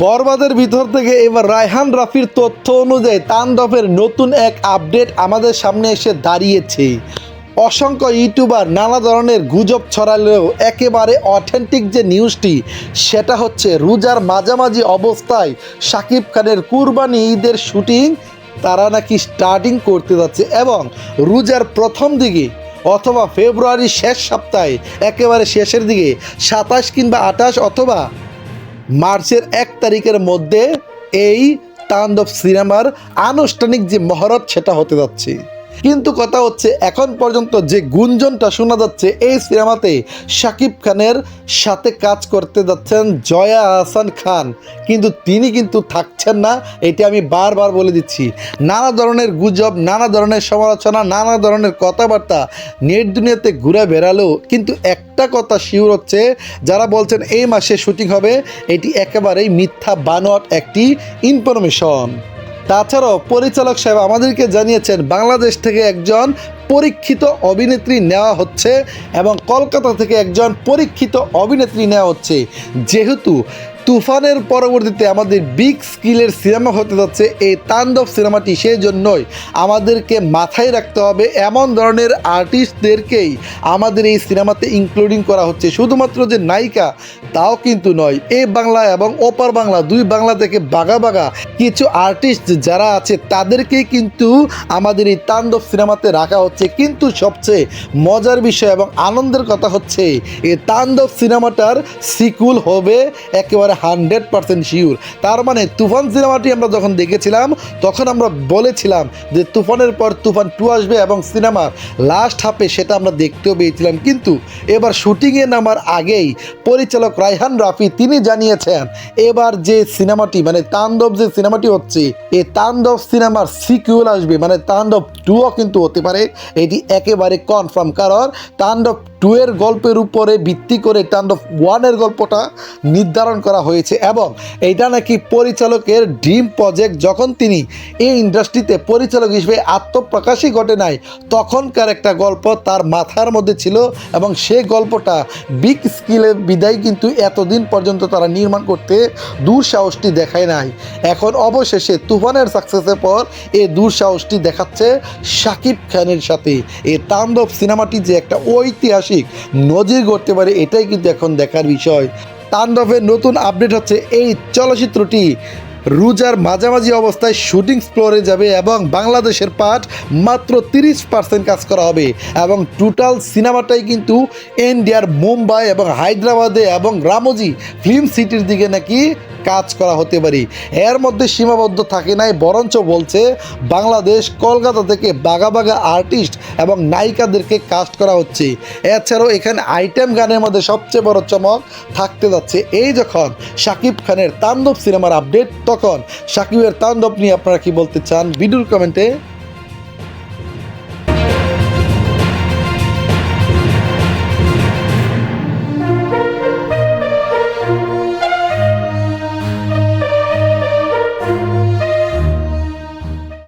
বরবাদের ভিতর থেকে এবার রায়হান রাফির তথ্য অনুযায়ী তাণ্ডবের নতুন এক আপডেট আমাদের সামনে এসে দাঁড়িয়েছে। অসংখ্য ইউটিউবার নানা ধরনের গুজব ছড়ালেও একেবারে অথেন্টিক যে নিউজটি, সেটা হচ্ছে রোজার মাঝামাঝি অবস্থায় শাকিব খানের কুরবানি ঈদের শুটিং, তারা নাকি স্টার্টিং করতে যাচ্ছে এবং রোজার প্রথম দিকে অথবা ফেব্রুয়ারির শেষ সপ্তাহে, একেবারে শেষের দিকে, সাতাশ কিংবা আঠাশ অথবা মার্চের এক তারিখের মধ্যে এই তাণ্ডব সিনেমার আনুষ্ঠানিক যে মহরত সেটা হতে যাচ্ছে। কিন্তু কথা হচ্ছে, এখন পর্যন্ত যে গুঞ্জনটা শোনা যাচ্ছে, এই সিনেমাতে শাকিব খানের সাথে কাজ করতে যাচ্ছেন জয়া আহসান খান। কিন্তু তিনি কিন্তু থাকছেন না, এটি আমি বারবার বলে দিচ্ছি। নানা ধরনের গুজব, নানা ধরনের সমালোচনা, নানা ধরনের কথাবার্তা নেট দুনিয়াতে ঘুরে বেড়ালেও কিন্তু একটা কথা শিওর হচ্ছে, যারা বলছেন এই মাসে শুটিং হবে, এটি একেবারেই মিথ্যা, বানোয়াট একটি ইনফরমেশন তাছাড়াও পরিচালক সাহেব আমাদেরকে জানিয়েছেন, বাংলাদেশ থেকে একজন পরীক্ষিত অভিনেত্রী নেওয়া হচ্ছে এবং কলকাতা থেকে একজন পরীক্ষিত অভিনেত্রী নেওয়া হচ্ছে। যেহেতু তুফানের পরবর্তীতে আমাদের বিগ স্কিলের সিনেমা হতে যাচ্ছে এই তাণ্ডব সিনেমাটি সেই জন্যই আমাদেরকে মাথায় রাখতে হবে এমন ধরনের আর্টিস্টদেরকেই আমাদের এই সিনেমাতে ইনক্লুডিং করা হচ্ছে। শুধুমাত্র যে নায়িকা, তাও কিন্তু নয়, এ বাংলা এবং ওপার বাংলা, দুই বাংলা থেকে বাগা বাগা কিছু আর্টিস্ট যারা আছে, তাদেরকেই কিন্তু আমাদের এই তাণ্ডব সিনেমাতে রাখা হচ্ছে। কিন্তু সবচেয়ে মজার বিষয় এবং আনন্দের কথা হচ্ছে, এই তাণ্ডব সিনেমাটার সিকুল হবে একেবারে হান্ড্রেড পার্সেন্ট শিওর। তার মানে তুফান সিনেমাটি আমরা যখন দেখেছিলাম, তখন আমরা বলেছিলাম যে তুফানের পর তুফান টু আসবে এবং সিনেমার লাস্ট হাফে সেটা আমরা দেখতেও পেয়েছিলাম। কিন্তু এবার শুটিংয়ে নামার আগেই পরিচালক রায়হান রাফি তিনি জানিয়েছেন, এবার যে সিনেমাটি মানে তাণ্ডব যে সিনেমাটি হচ্ছে এই তাণ্ডব সিনেমার সিকুয়েল আসবে। মানে তাণ্ডব টুও কিন্তু হতে পারে। এটি একেবারে কনফার্ম কারণ তাণ্ডব টু এর গল্পের উপরে ভিত্তি করে তাণ্ডব ওয়ানের গল্পটা নির্ধারণ করা হয়েছে এবং এটা নাকি পরিচালকের ড্রিম প্রজেক্ট। যখন তিনি এই ইন্ডাস্ট্রিতে পরিচালক হিসেবে আত্মপ্রকাশই ঘটে নাই, তখনকার একটা গল্প তার মাথার মধ্যে ছিল এবং সে গল্পটা বিগ স্কিলের বিদায় কিন্তু এতদিন পর্যন্ত তারা নির্মাণ করতে দুঃসাহসটি দেখায় নাই। এখন অবশেষে তুফানের সাকসেসের পর এই দুঃসাহসটি দেখাচ্ছে শাকিব খানের সাথে। এ তাণ্ডব সিনেমাটি যে একটা ঐতিহাসিক নজির করতে পারে, এটাই কিন্তু এখন দেখার বিষয়। তাণ্ডবের নতুন আপডেট হচ্ছে এই চলচ্চিত্রটি। রুজার মাঝামাঝি অবস্থায় শুটিং ফ্লোরে যাবে এবং বাংলাদেশের পাঠ মাত্র তিরিশ পার্সেন্ট কাজ করা হবে এবং টোটাল সিনেমাটাই কিন্তু ইন্ডিয়ার মুম্বাই এবং হায়দ্রাবাদে এবং রামোজি ফিল্ম সিটির দিকে নাকি কাজ করা হতে পারি। এর মধ্যে সীমাবদ্ধ থাকে নাই, বরঞ্চ বলছে বাংলাদেশ, কলকাতা থেকে বাগা বাগা আর্টিস্ট এবং নায়িকাদেরকে কাস্ট করা হচ্ছে। এছাড়াও এখানে আইটেম গানের মধ্যে সবচেয়ে বড় চমক থাকতে যাচ্ছে, এই যখন শাকিব খানের তাণ্ডব সিনেমার আপডেট তখন শাকিবের তাণ্ডব নিয়ে আপনারা কি বলতে চান? ভিডিওর কমেন্টে